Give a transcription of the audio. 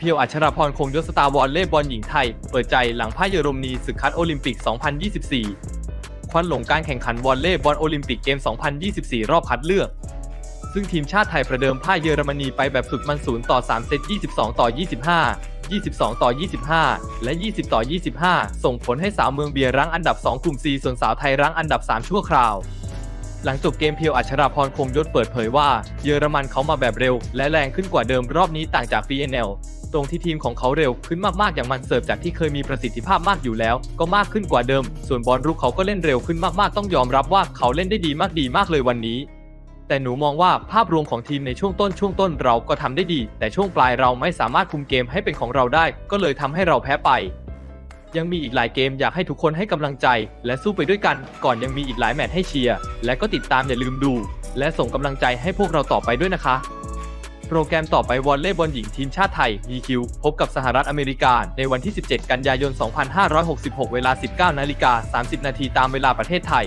เพียวอัชราพรคงยศสตาร์วอลเล่บอลหญิงไทย เปิดใจหลังพ่ายเยอรมนีศึกคัดโอลิมปิก 2024 ควันหลงการแข่งขันวอลเล่บอลโอลิมปิกเกม 2024 รอบคัดเลือก ซึ่งทีมชาติไทยประเดิมพ่ายเยอรมนีไปแบบสุดมันศูนย์ต่อ 3 เซต 22 ต่อ 25 22 ต่อ 25 และ 20 ต่อ 25 ส่งผลให้สาวเมืองเบียร์รั้งอันดับ 2 กลุ่ม C ส่วนสาวไทยรั้งอันดับ 3 ชั่วคราว หลังจบเกมเพียวอัชราพรคงยศเปิดเผยว่า เยอรมันเขามาแบบเร็ว และแรงขึ้นกว่าเดิมรอบนี้ต่างจาก BNL ตรงที่ทีมของเขาเร็วขึ้นมากๆอย่างมันเสิร์ฟจากที่เคยมีประสิทธิภาพมากอยู่แล้ว ก็มากขึ้นกว่าเดิม ส่วนบอลรุกเขาก็เล่นเร็วขึ้นมากๆต้องยอมรับว่าเขาเล่นได้ดีมากดีมากเลยวันนี้ แต่หนูมองว่าภาพรวมของทีมในช่วงต้นช่วงต้นเราก็ทำได้ดี แต่ช่วงปลายเราไม่สามารถคุมเกมให้เป็นของเราได้ ก็เลยทำให้เราแพ้ไป ยังมีอีกหลายเกมอยากให้ทุกคนให้กำลังใจ และสู้ไปด้วยกัน ก่อนยังมีอีกหลายแมตช์ให้เชียร์ และก็ติดตามอย่าลืมดู และส่งกำลังใจให้พวกเราต่อไปด้วยนะคะ โปรแกรมต่อไปวอลเลย์บอลหญิงทีมชาติไทยมีคิวพบกับสหรัฐอเมริกา ในวันที่ 17 กันยายน 2566 เวลา 19 นาฬิกา 30 นาทีตามเวลาประเทศไทย